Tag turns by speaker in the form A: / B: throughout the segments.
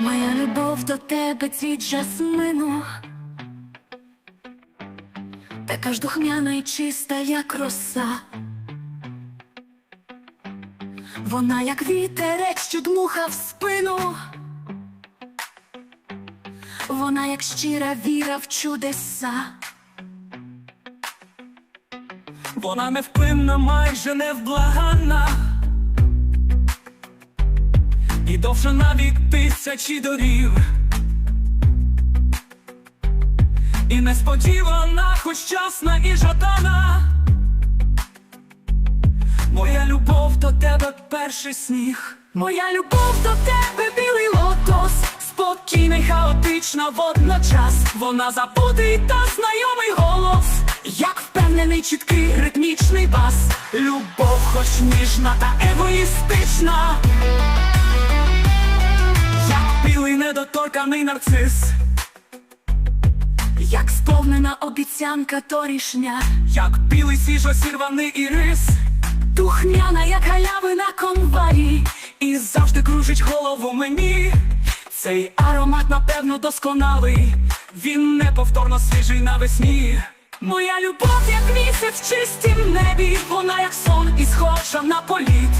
A: Моя любов до тебе цвіт жасмину, така ж духмяна і чиста, як роса. Вона, як вітерець, що дмуха в спину. Вона, як щира віра в чудеса.
B: Вона невпинна, майже невблаганна. І довша навік тисячі дорів. І несподівана, хоч часна і жадана. Моя любов до тебе перший сніг.
A: Моя любов до тебе білий лотос,
B: Спокійна й хаотична водночас. Вона забутий та знайомий голос.
A: як впевнений чіткий
B: Ритмічний бас, любов, хоч ніжна та егоїстична, недоторканий нарцис,
A: як сповнена обіцянка торішня,
B: як білий свіжо сірваний ірис,
A: духмяна, як галявина конварій.
B: і завжди кружить голову мені. Цей аромат, напевно, досконалий, він неповторно свіжий навесні.
A: Моя любов, як місяць в чистім небі, вона як сон і схожа на політ.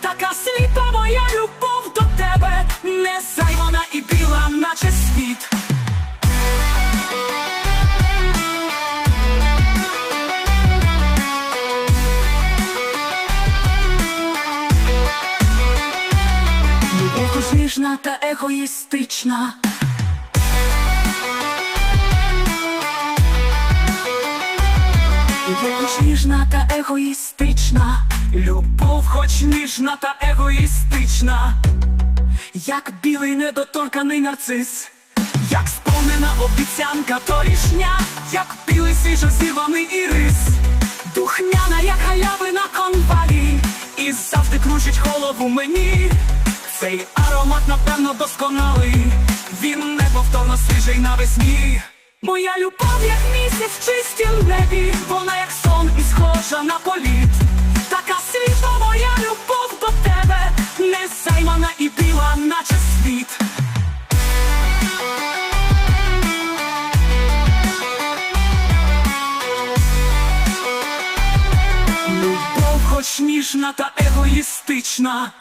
B: Така світа моя любов до тебе, незаймана і наче світ.
A: Любов ніжна та егоїстична. Любов ніжна та егоїстична,
B: Любов, хоч ніжна та егоїстична, як білий недоторканий нарцис, як сповнена обіцянка торішня, як білий свіжо зірваний ірис, духмяна, як галявина конвалій, і завжди кружить голову мені. Цей аромат, напевно, досконалий, він неповторно свіжий навесні.
A: Моя любов, як місяць в чистім небі,
B: Вона як сон і схожа на політ. Любов, хоч та егоїстична,